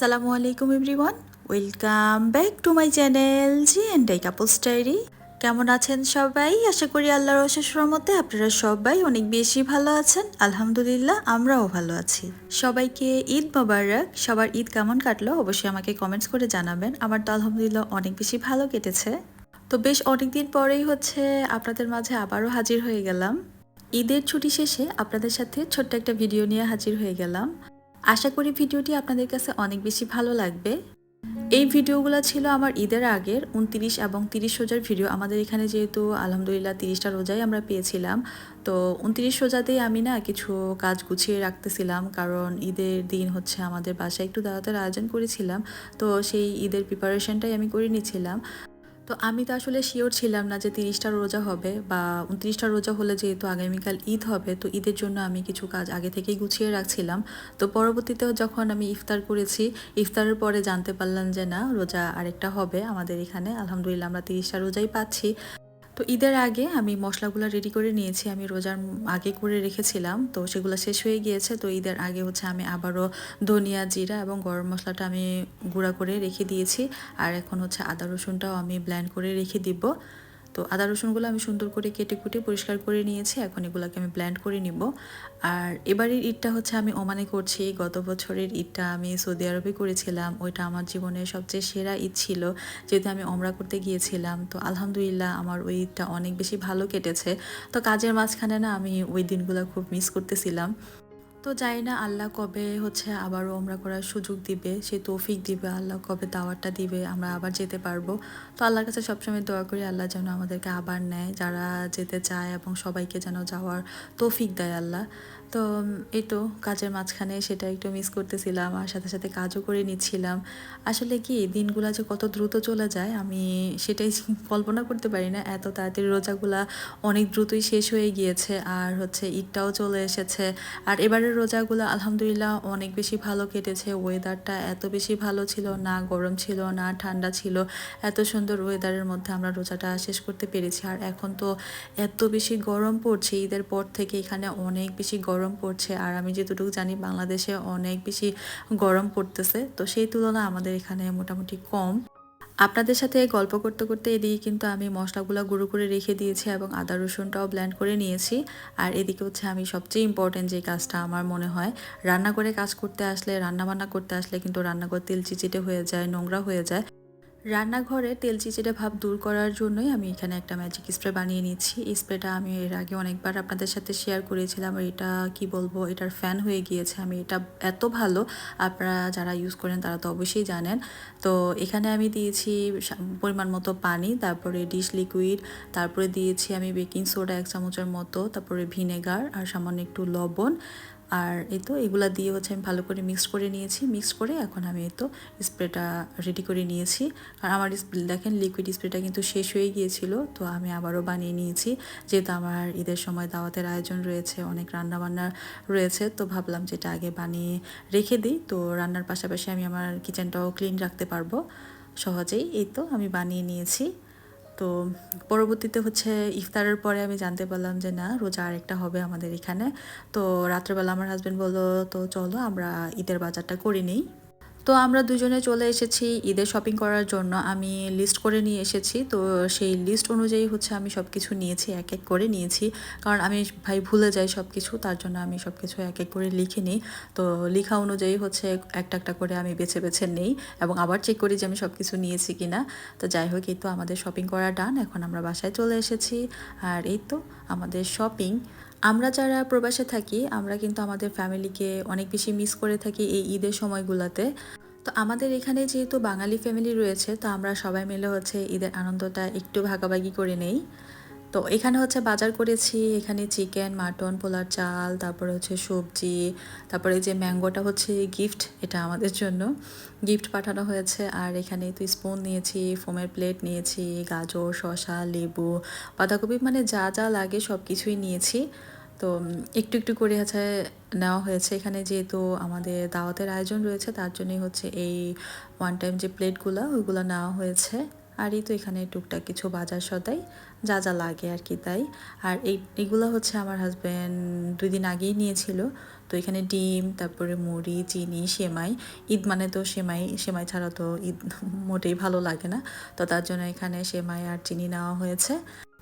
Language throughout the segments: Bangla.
আসসালামু আলাইকুম everyone. Welcome back to my channel G and I couples diary. কেমন আছেন সবাই? আশা করি আল্লাহর অশেষ মতে আপনারা সবাই অনেক বেশি ভালো আছেন। আলহামদুলিল্লাহ, আমরাও ভালো আছি। সবাইকে ঈদ মোবারক। সবার ঈদ কেমন কাটলো অবশ্যই আমাকে কমেন্টস করে জানাবেন। আমার তো আলহামদুলিল্লাহ অনেক বেশি ভালো কেটেছে। তো বেশ অনেক দিন পরেই হচ্ছে আপনাদের মাঝে আবারও হাজির হয়ে গেলাম। ঈদের ছুটি শেষে আপনাদের সাথে ছোট্ট একটা ভিডিও নিয়ে হাজির হয়ে গেলাম। আশা করি ভিডিওটি আপনাদের কাছে অনেক বেশি ভালো লাগবে। এই ভিডিওগুলো ছিল আমার ঈদের আগের উনত্রিশ এবং তিরিশ রোজার ভিডিও। আমাদের এখানে যেহেতু আলহামদুলিল্লাহ তিরিশটা রোজাই আমরা পেয়েছিলাম। তো উনত্রিশ রোজাতেই আমি না কিছু কাজ গুছিয়ে রাখতেছিলাম কারণ ঈদের দিন হচ্ছে আমাদের বাসায় একটু দাওয়াতের আয়োজন করেছিলাম। তো সেই ঈদের প্রিপারেশনটাই আমি করে নিয়েছিলাম তো আমি তো আসলে শিওর ছিলাম না যে তিরিশটা রোজা হবে বা উনত্রিশটা রোজা হলে যেহেতু আগামীকাল ঈদ হবে, তো ঈদের জন্য আমি কিছু কাজ আগে থেকেই গুছিয়ে রাখছিলাম। তো পরবর্তীতেও যখন আমি ইফতার করেছি, ইফতারের পরে জানতে পারলাম যে না, রোজা আরেকটা হবে আমাদের এখানে। আলহামদুলিল্লাহ আমরা তিরিশটা রোজাই পাচ্ছি। তো ঈদের আগে আমি মশলাগুলো রেডি করে নিয়েছি, আমি রোজার আগে করে রেখেছিলাম, তো সেগুলো শেষ হয়ে গিয়েছে, তো ঈদের আগে হচ্ছে আমি আবারও ধনিয়া, জিরা এবং গরম মশলাটা আমি গুঁড়া করে রেখে দিয়েছি, আর এখন হচ্ছে আদা রসুনটাও আমি ব্ল্যান্ড করে রেখে দিব। তো আদা রসুনগুলো আমি সুন্দর করে কেটে কুটে পরিষ্কার করে নিয়েছি, এখন এগুলোকে আমি ব্ল্যান্ড করে নিব। আর এবারের ঈদটা হচ্ছে আমি ওমানে করছি, গত বছরের ঈদটা আমি সৌদি আরবে করেছিলাম, ওইটা আমার জীবনের সবচেয়ে সেরা ঈদ ছিল, যেহেতু আমি ওমরা করতে গিয়েছিলাম। তো আলহামদুলিল্লাহ আমার ওই ঈদটা অনেক বেশি ভালো কেটেছে। তো কাজের মাঝখানে না আমি ওই দিনগুলো খুব মিস করতেছিলাম। তো যাই না আল্লাহ কবে হচ্ছে আবারও আমরা করার সুযোগ দিবে, সে তৌফিক দিবে, আল্লাহ কবে দাওয়াতটা দিবে, আমরা আবার যেতে পারব। তো আল্লাহর কাছে সবসময় দোয়া করি, আল্লাহ যেন আমাদেরকে আবার নেয়, যারা যেতে চায় এবং সবাইকে যেন যাওয়ার তৌফিক দেয় আল্লাহ। তো এই তো কাজের মাঝখানে সেটা একটু মিস করতেছিলাম আর সাথে সাথে কাজও করে নিচ্ছিলাম। আসলে কি দিনগুলা যে কত দ্রুত চলে যায় আমি সেটাই কল্পনা করতে পারি না। এত তাড়াতাড়ি রোজাগুলা অনেক দ্রুতই শেষ হয়ে গিয়েছে আর হচ্ছে ঈদটাও চলে এসেছে। আর এবারের রোজাগুলো আলহামদুলিল্লাহ অনেক বেশি ভালো কেটেছে। ওয়েদারটা এত বেশি ভালো ছিল না, গরম ছিল না, ঠান্ডা ছিল। এত সুন্দর ওয়েদারের মধ্যে আমরা রোজাটা শেষ করতে পেরেছি। আর এখন তো এত বেশি গরম পড়ছে ঈদের পর থেকে এখানে অনেক বেশি গরম গরম পড়ছে। আর আমি যেটুকু জানি, বাংলাদেশে অনেক বেশি গরম পড়তেছে। তো সেই তুলনায় আমাদের এখানে মোটামুটি কম। আপনাদের সাথে গল্প করতে করতে এদিকে কিন্তু আমি মশলাগুলো গুঁড়ো করে রেখে দিয়েছি এবং আদা রসুনটাও ব্ল্যান্ড করে নিয়েছি। আর এদিকে হচ্ছে আমি সবচেয়ে ইম্পর্টেন্ট যে কাজটা আমার মনে হয়, রান্না করে কাজ করতে আসলে রান্না বান্না করতে আসলে কিন্তু রান্নাঘর তেল চিচিটে হয়ে যায়, নোংরা হয়ে যায়। রান্নাঘরে তেল চিচিটে ভাব দূর করার জন্যই আমি এখানে একটা ম্যাজিক স্প্রে বানিয়ে নিচ্ছি। এই স্প্রেটা আমি এর আগে অনেকবার আপনাদের সাথে শেয়ার করেছিলাম। এটা কি বলব? এটার ফ্যান হয়ে গিয়েছে। আমি এটা এত ভালো, আপনারা যারা ইউজ করেন তারা তো অবশ্যই জানেন। তো এখানে আমি দিয়েছি পরিমাণ মতো পানি, তারপরে ডিশ লিকুইড তারপরে দিয়েছি আমি বেকিং সোডা এক চামচের মতো, তারপরে ভিনেগার আর সামান্য একটু লবণ। আর এই তো এগুলা দিয়ে হচ্ছে আমি ভালো করে মিক্স করে নিয়েছি। মিক্স করে এখন আমি এই তো স্প্রেটা রেডি করে নিয়েছি। আর আমার দেখেন লিকুইড স্প্রেটা কিন্তু শেষ হয়ে গিয়েছিল, তো আমি আবারও বানিয়ে নিয়েছি। যেহেতু আমার ঈদের সময় দাওয়াতের আয়োজন রয়েছে, অনেক রান্নাবান্না রয়েছে, তো ভাবলাম যেটা আগে বানিয়ে রেখে দিই। তো রান্নার পাশাপাশি আমি আমার কিচেনটাও ক্লিন রাখতে পারব সহজেই। এই তো আমি বানিয়ে নিয়েছি। তো পরবর্তীতে হচ্ছে ইফতারের পরে আমি জানতে পারলাম যে না, রোজা আরেকটা হবে আমাদের এখানে। তো রাত্রেবেলা আমার হাজব্যান্ড বলল, তো চলো আমরা ঈদের বাজারটা করে নিই। তো আমরা দুজনে চলে এসেছি ঈদের শপিং করার জন্য। আমি লিস্ট করে নিয়ে এসেছি। তো সেই লিস্ট অনুযায়ী হচ্ছে আমি সব কিছু নিয়েছি, এক এক করে নিয়েছি। কারণ আমি ভাই ভুলে যাই সব কিছু তার জন্য আমি সব কিছু এক এক করে লিখে নিই তো লেখা অনুযায়ী হচ্ছে একটা একটা করে আমি বেছে বেছে নেই এবং আবার চেক করি যে আমি সব কিছু নিয়েছি কি না তো যাই হোক, এই তো আমাদের শপিং করা ডান এখন আমরা বাসায় চলে এসেছি। আর এই তো আমাদের শপিং আমরা যারা প্রবাসে থাকি, আমরা কিন্তু আমাদের ফ্যামিলিকে অনেক বেশি মিস করে থাকি এই ঈদের সময়গুলোতে। তো আমাদের এখানে যেহেতু বাঙালি ফ্যামিলি রয়েছে, তো আমরা সবাই মিলে হচ্ছে ঈদের আনন্দটা একটু ভাগাভাগি করে নেই। তো এখানে হচ্ছে বাজার করেছি, এখানে চিকেন মাটন পোলার চাল, তারপরে হচ্ছে সবজি, তারপরে যে ম্যাঙ্গোটা হচ্ছে গিফট এটা আমাদের জন্য। গিফট পাঠানো হয়েছে, আর এখানে তো স্পুন নিয়েছি ফোমের প্লেট নিয়েছি, গাজর, শসা, লেবু, বাঁধাকপি মানে যা যা লাগে সব কিছুই নিয়েছি। তো একটু একটু করে হচ্ছে নেওয়া হয়েছে। এখানে যেহেতু আমাদের দাওয়াতের আয়োজন রয়েছে, তার জন্যই হচ্ছে এই ওয়ান টাইম যে প্লেটগুলো, ওইগুলো নেওয়া হয়েছে। আর এই তো এখানে টুকটাক কিছু বাজার সদাই, যা যা লাগে আর কি তাই। আর এই, এগুলো হচ্ছে আমার হাজব্যান্ড দুই দিন আগেই নিয়েছিল। তো এখানে ডিম, তারপরে মুড়ি, চিনি, সেমাই। ঈদ মানে তো সেমাই সেমাই ছাড়া তো ঈদ মোটেই ভালো লাগে না। তো তার জন্য এখানে সেমাই আর চিনি নেওয়া হয়েছে।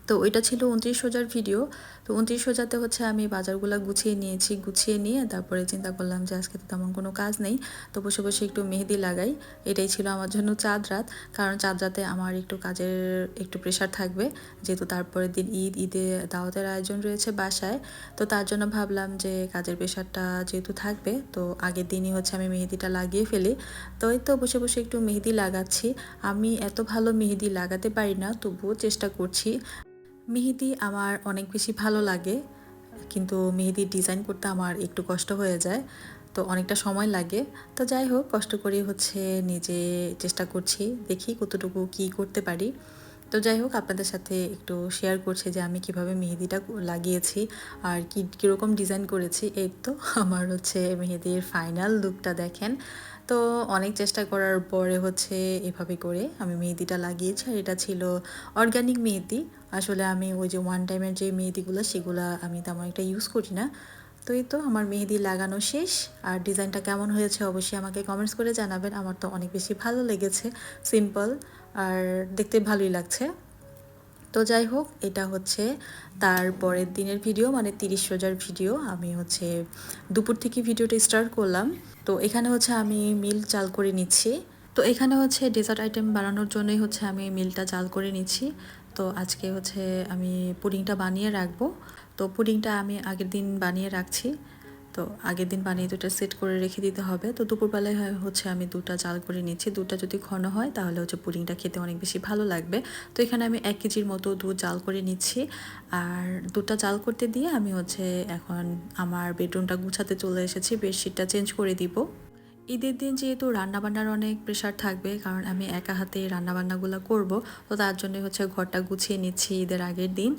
তো ওইটা ছিল উনত্রিশ হাজার ভিডিও। তো উনত্রিশ হাজারতে হচ্ছে আমি বাজারগুলো গুছিয়ে নিয়েছি, গুছিয়ে নিয়ে তারপরে চিন্তা করলাম যে আজকে তো তেমন কোনো কাজ নেই। তো বসে বসে একটু মেহেদি লাগাই, এটাই ছিল আমার জন্য চাঁদ রাত। কারণ চাঁদ রাতে আমার একটু কাজের একটু প্রেশার থাকবে। যেহেতু তারপরের দিন ঈদ, ঈদে দাওয়াতের আয়োজন রয়েছে বাসায়। তো তার জন্য ভাবলাম যে কাজের প্রেশারটা যেহেতু থাকবে, তো আগের দিনই হচ্ছে আমি মেহেদিটা লাগিয়ে ফেলি। তো এই তো বসে বসে একটু মেহেদি লাগাচ্ছি। আমি এত ভালো মেহেদি লাগাতে পারি না, তবুও চেষ্টা করছি। মেহেদি আমার অনেক বেশি ভালো লাগে, কিন্তু মেহেদির ডিজাইন করতে আমার একটু কষ্ট হয়ে যায়, তো অনেকটা সময় লাগে। তো যাই হোক, কষ্ট করে হচ্ছে নিজে চেষ্টা করছি, দেখি কতটুকু কি করতে পারি। তো যাই হোক, আপনাদের সাথে একটু শেয়ার করছি যে আমি কীভাবে মেহেদিটা লাগিয়েছি আর কি, কীরকম ডিজাইন করেছি। এই তো, আমার হচ্ছে মেহেদির ফাইনাল লুকটা দেখেন। তো অনেক চেষ্টা করার পরে হচ্ছে এভাবে করে আমি মেহেদিটা লাগিয়েছি আর এটা ছিল অর্গানিক মেহেদি। আসলে আমি ওই যে ওয়ান টাইমের যে মেহেদিগুলো, সেগুলো আমি তেমন একটা ইউজ করি না। তো এই তো আমার মেহেদি লাগানো শেষ। আর ডিজাইনটা কেমন হয়েছে অবশ্যই আমাকে কমেন্টস করে জানাবেন। আমার তো অনেক বেশি ভালো লেগেছে সিম্পল আর দেখতে ভালোই লাগছে। তো যাই হোক, এটা হচ্ছে তার পরের দিনের ভিডিও মানে তিরিশ রোজার ভিডিও আমি হচ্ছে দুপুর থেকে ভিডিওটা স্টার্ট করলাম। তো এখানে হচ্ছে আমি মিল চাল করে নিচ্ছি। তো এখানে হচ্ছে ডেজার্ট আইটেম বানানোর জন্যই হচ্ছে আমি মিলটা চাল করে নিচ্ছি। তো আজকে হচ্ছে আমি পুডিংটা বানিয়ে রাখব। তো পুডিংটা আমি আগের দিন বানিয়ে রাখছি। তো আগের দিন বানিয়ে দুটো সেট করে রেখে দিতে হবে। তো দুপুরবেলায় হচ্ছে আমি দুটা চাল করে নিচ্ছি। দুটা যদি ঘন হয় তাহলে হচ্ছে পুডিংটা খেতে অনেক বেশি ভালো লাগবে। তো এখানে আমি এক কেজির মতো দুধ জাল করে নিচ্ছি। আর দুটা চাল করতে দিয়ে আমি হচ্ছে এখন আমার বেডরুমটা গুছাতে চলে এসেছি। বেডশিটটা চেঞ্জ করে দিব। ঈদের দিন যেহেতু রান্নাবান্নার অনেক প্রেশার থাকবে, কারণ আমি একা হাতে রান্নাবান্নাগুলো করব, তো তার জন্য হচ্ছে ঘরটা গুছিয়ে নিচ্ছি ঈদের আগের দিন।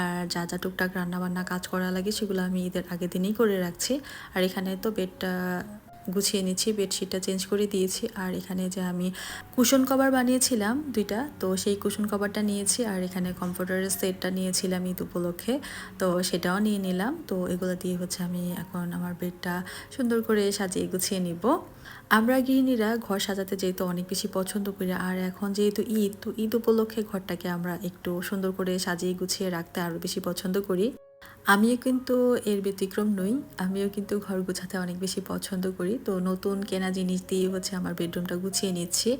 আর যা যা টুকটাক রান্নাবান্না কাজ করা লাগে সেগুলো আমি ঈদের আগের দিনেই করে রাখছি। আর এখানে তো বেডটা গুছিয়ে নিচ্ছি, বেডশিটটা চেঞ্জ করে দিয়েছি। আর এখানে যে আমি কুশন কভার বানিয়েছিলাম দুইটা, তো সেই কুশন কভারটা নিয়েছি আর এখানে কমফোর্টারের সেটটা নিয়েছিলাম ঈদ উপলক্ষে, তো সেটাও নিয়ে নিলাম। তো এগুলো দিয়ে হচ্ছে আমি এখন আমার বেডটা সুন্দর করে সাজিয়ে গুছিয়ে নিব। আমরা গৃহিণীরা ঘর সাজাতে যেহেতু অনেক বেশি পছন্দ করি, আর এখন যেহেতু ঈদ, তো ঈদ উপলক্ষে ঘরটাকে আমরা একটু সুন্দর করে সাজিয়ে গুছিয়ে রাখতে আরও বেশি পছন্দ করি। আমিও কিন্তু এর ব্যতিক্রম নই। আমিও কিন্তু ঘর গুছাতে অনেক বেশি পছন্দ করি। তো নতুন কেনা জিনিস দিয়ে হচ্ছে আমার বেডরুমটা গুছিয়ে নিচ্ছি।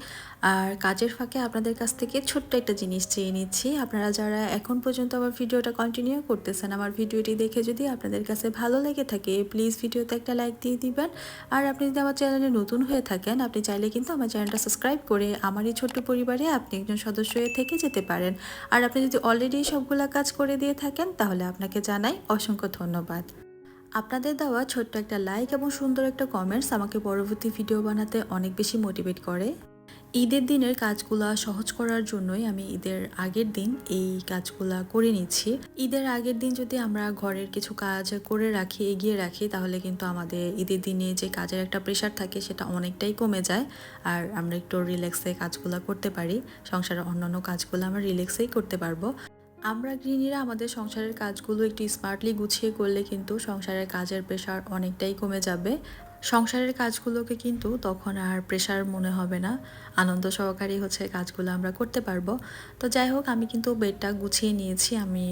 আর কাজের ফাঁকে আপনাদের কাছ থেকে ছোট্ট একটা জিনিস চেয়ে নিচ্ছি। আপনারা যারা এখন পর্যন্ত আমার ভিডিওটা কন্টিনিউ করতেছেন, আমার ভিডিওটি দেখে যদি আপনাদের কাছে ভালো লেগে থাকে প্লিজ ভিডিওতে একটা লাইক দিয়ে দিবেন। আর আপনি যদি আমার চ্যানেলে নতুন হয়ে থাকেন, আপনি চাইলে কিন্তু আমার চ্যানেলটা সাবস্ক্রাইব করে আমার এই ছোট্ট পরিবারে আপনি একজন সদস্য হয়ে থেকে যেতে পারেন। আর আপনি যদি অলরেডি সবগুলা কাজ করে দিয়ে থাকেন, তাহলে আপনাকে জানাই অসংখ্য ধন্যবাদ। আপনাদের দেওয়া ছোট্ট একটা লাইক এবং সুন্দর একটা কমেন্টস আমাকে পরবর্তী ভিডিও বানাতে অনেক বেশি মোটিভেট করে। ঈদের দিনের কাজগুলা সহজ করার জন্যই আমি ঈদের আগের দিন এই কাজগুলা করে নিচ্ছি। ঈদের আগের দিন যদি আমরা ঘরের কিছু কাজ করে রাখি, এগিয়ে রাখি, তাহলে কিন্তু আমাদের ঈদের দিনে যে কাজের একটা প্রেশার থাকে, সেটা অনেকটাই কমে যায়। আর আমরা একটু রিল্যাক্সে কাজগুলো করতে পারি। সংসারের অন্যান্য কাজগুলো আমরা রিল্যাক্সেই করতে পারব। আমরা গৃহিণীরা আমাদের সংসারের কাজগুলো একটু স্মার্টলি গুছিয়ে করলে কিন্তু সংসারের কাজের প্রেশার অনেকটাই কমে যাবে। সংসারের কাজগুলোকে কিন্তু তখন আর প্রেশার মনে হবে না। আনন্দ সহকারেই হচ্ছে কাজগুলো আমরা করতে পারব। তো যাই হোক, আমি কিন্তু বেডটা গুছিয়ে নিয়েছি। আমি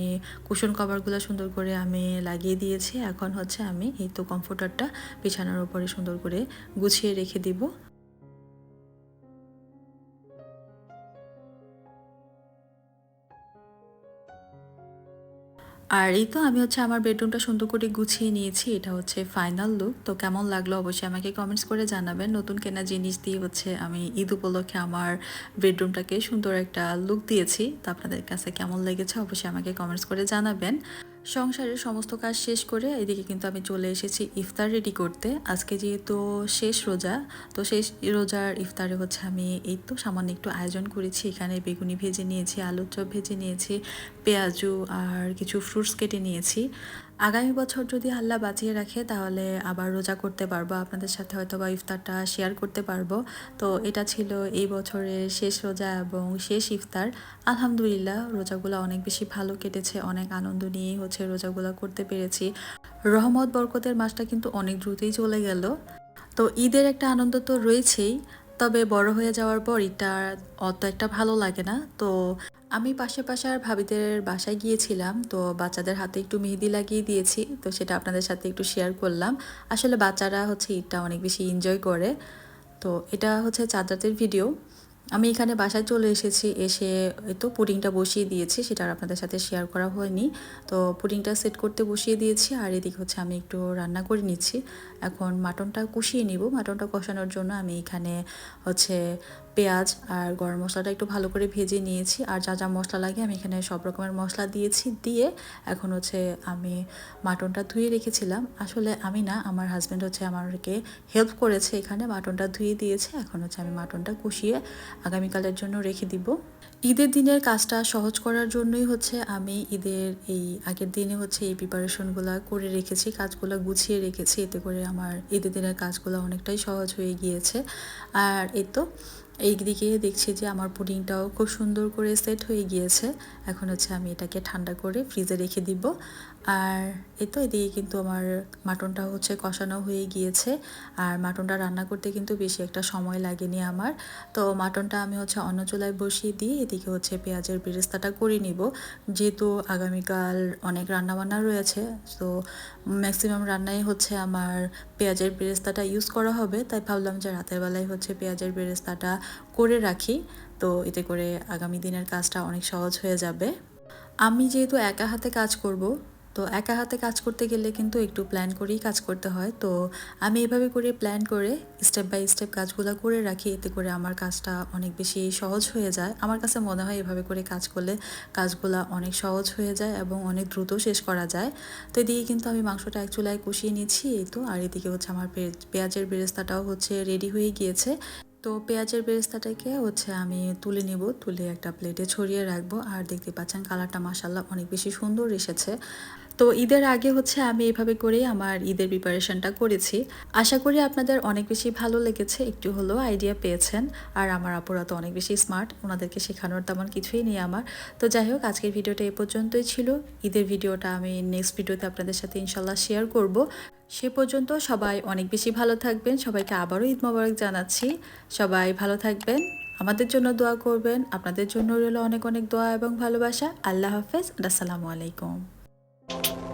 কুশন কভারগুলো সুন্দর করে আমি লাগিয়ে দিয়েছি। এখন হচ্ছে আমি এই তো কমফোর্টারটা বিছানার উপরে সুন্দর করে গুছিয়ে রেখে দিব। আর এই তো আমি হচ্ছে আমার বেডরুমটা সুন্দর করে গুছিয়ে নিয়েছি, এটা হচ্ছে ফাইনাল লুক তো কেমন লাগল অবশ্যই আমাকে কমেন্টস করে জানাবেন। নতুন কেনা জিনিস দিয়ে হচ্ছে আমি ঈদ উপলক্ষে আমার বেডরুমটাকে সুন্দর একটা লুক দিয়েছি, তো আপনাদের কাছে কেমন লেগেছে অবশ্যই আমাকে কমেন্টস করে জানাবেন। সংসারের সমস্ত কাজ শেষ করে এদিকে কিন্তু আমি চলে এসেছি ইফতার রেডি করতে। আজকে যেহেতু শেষ রোজা, তো শেষ রোজার ইফতারে হচ্ছে আমি এই তো সামান্য একটু আয়োজন করেছি। এখানে বেগুনি ভেজে নিয়েছি, আলুর চপ ভেজে নিয়েছি, পেঁয়াজু আর কিছু ফ্রুটস কেটে নিয়েছি। আগামী বছর যদি আল্লাহ বাঁচিয়ে রাখে, তাহলে আবার রোজা করতে পারব। আপনাদের সাথে হয়তো বা ইফতারটা শেয়ার করতে পারব। তো এটা ছিল এই বছরের শেষ রোজা এবং শেষ ইফতার। আলহামদুলিল্লাহ, রোজাগুলো অনেক বেশি ভালো কেটেছে। অনেক আনন্দ নিয়েই হচ্ছে রোজাগুলো করতে পেরেছি। রহমত, বরকতের মাসটা কিন্তু অনেক দ্রুতই চলে গেল। তো ঈদের একটা আনন্দ তো রয়েছেই, তবে বড় হয়ে যাওয়ার পর এটা অত একটা ভালো লাগে না। তো আমি পাশে পাশে আর ভাবিদের বাসায় গিয়েছিলাম, তো বাচ্চাদের হাতে একটু মেহেদি লাগিয়ে দিয়েছি, তো সেটা আপনাদের সাথে একটু শেয়ার করলাম। আসলে বাচ্চারা হচ্ছে ঈদটা অনেক বেশি এনজয় করে। তো এটা হচ্ছে চাঁদাতের ভিডিও আমি এখানে বাসায় চলে এসেছি, এসে তো পুডিংটা বসিয়ে দিয়েছি, সেটা আর আপনাদের সাথে শেয়ার করা হয়নি। তো পুডিংটা সেট করতে বসিয়ে দিয়েছি, আর এদিকে হচ্ছে আমি একটু রান্না করে নিচ্ছি। এখন মাটনটা কষিয়ে নিব, মাটনটা কষানোর জন্য আমি এখানে হচ্ছে পেঁয়াজ আর গরম মশলাটা একটু ভালো করে ভেজে নিয়েছি। আর যা যা মশলা লাগে আমি এখানে সব রকমের মশলা দিয়েছি। দিয়ে এখন হচ্ছে আমি মাটনটা ধুয়ে রেখেছিলাম। আসলে আমি না, আমার হাজব্যান্ড হচ্ছে আমাকে হেল্প করেছে এখানে, মাটনটা ধুয়ে দিয়েছে। এখন হচ্ছে আমি মাটনটা কষিয়ে আগামীকালের জন্য রেখে দিব। ঈদের দিনের কাজটা সহজ করার জন্যই হচ্ছে আমি ঈদের এই আগের দিনে হচ্ছে এই প্রিপারেশনগুলো করে রেখেছি, কাজগুলো গুছিয়ে রেখেছি। এতে করে আমার ঈদের দিনের কাজগুলো অনেকটাই সহজ হয়ে গিয়েছে। আর এই তো এই দিকে দেখছি যে আমার পুডিংটাও খুব সুন্দর করে সেট হয়ে গিয়েছে। এখন হচ্ছে আমি এটাকে ঠান্ডা করে ফ্রিজে রেখে দিব। আর এই তো এদিকে কিন্তু আমার মাটনটা হচ্ছে কষানো হয়ে গিয়েছে। আর মাটনটা রান্না করতে কিন্তু বেশি একটা সময় লাগেনি আমার। তো মাটনটা আমি হচ্ছে অন্য চুলায় বসিয়ে দিয়ে এদিকে হচ্ছে পেঁয়াজের বেরেস্তাটা করে নিব। যেহেতু আগামীকাল অনেক রান্নাবান্না রয়েছে, তো ম্যাক্সিমাম রান্নাই হচ্ছে আমার পেঁয়াজের বেরেস্তাটা ইউজ করা হবে। তাই ভাবলাম যে রাতের বেলায় হচ্ছে পেঁয়াজের বেরেস্তাটা করে রাখি। তো এতে করে আগামী দিনের কাজটা অনেক সহজ হয়ে যাবে। আমি যেহেতু একা হাতে কাজ করব তো একা হাতে কাজ করতে গেলে কিন্তু একটু প্ল্যান করেই কাজ করতে হয়। তো আমি এভাবে করে প্ল্যান করে স্টেপ বাই স্টেপ কাজগুলো করে রাখি, এতে করে আমার কাজটা অনেক বেশি সহজ হয়ে যায়। আমার কাছে মনে হয় এভাবে করে কাজ করলে কাজগুলো অনেক সহজ হয়ে যায় এবং অনেক দ্রুত শেষ করা যায়। তো এদিকে কিন্তু আমি মাংসটা এক চুলায় কষিয়ে নিচ্ছি, এই তো। আর এদিকে হচ্ছে আমার পেঁয়াজের বেরেস্তাটাও হচ্ছে রেডি হয়ে গিয়েছে। তো পেঁয়াজের বেরেস্তাটাকে হচ্ছে আমি তুলে নেব, তুলে একটা প্লেটে ছড়িয়ে রাখব। আর দেখতে পাচ্ছেন কালারটা মাসাল্লাহ অনেক বেশি সুন্দর এসেছে। তো ঈদের আগে হচ্ছে আমি এভাবে করে আমার ঈদের প্রিপারেশনটা করেছি। আশা করি আপনাদের অনেক বেশি ভালো লেগেছে, একটু হলেও আইডিয়া পেয়েছেন। আর আমার আপুরা তো অনেক বেশি স্মার্ট ওনাদেরকে শেখানোর তেমন কিছুই নেই আমার। তো যাই হোক, আজকের ভিডিওটা এ পর্যন্তই ছিল। ঈদের ভিডিওটা আমি নেক্সট ভিডিওতে আপনাদের সাথে ইনশাল্লাহ শেয়ার করব। সে পর্যন্ত সবাই অনেক বেশি ভালো থাকবেন। সবাইকে আবারও ঈদ মোবারক জানাচ্ছি। সবাই ভালো থাকবেন, আমাদের জন্য দোয়া করবেন। আপনাদের জন্য রইল অনেক অনেক দোয়া এবং ভালোবাসা। আল্লাহ হাফেজ, আসসালামু আলাইকুম। you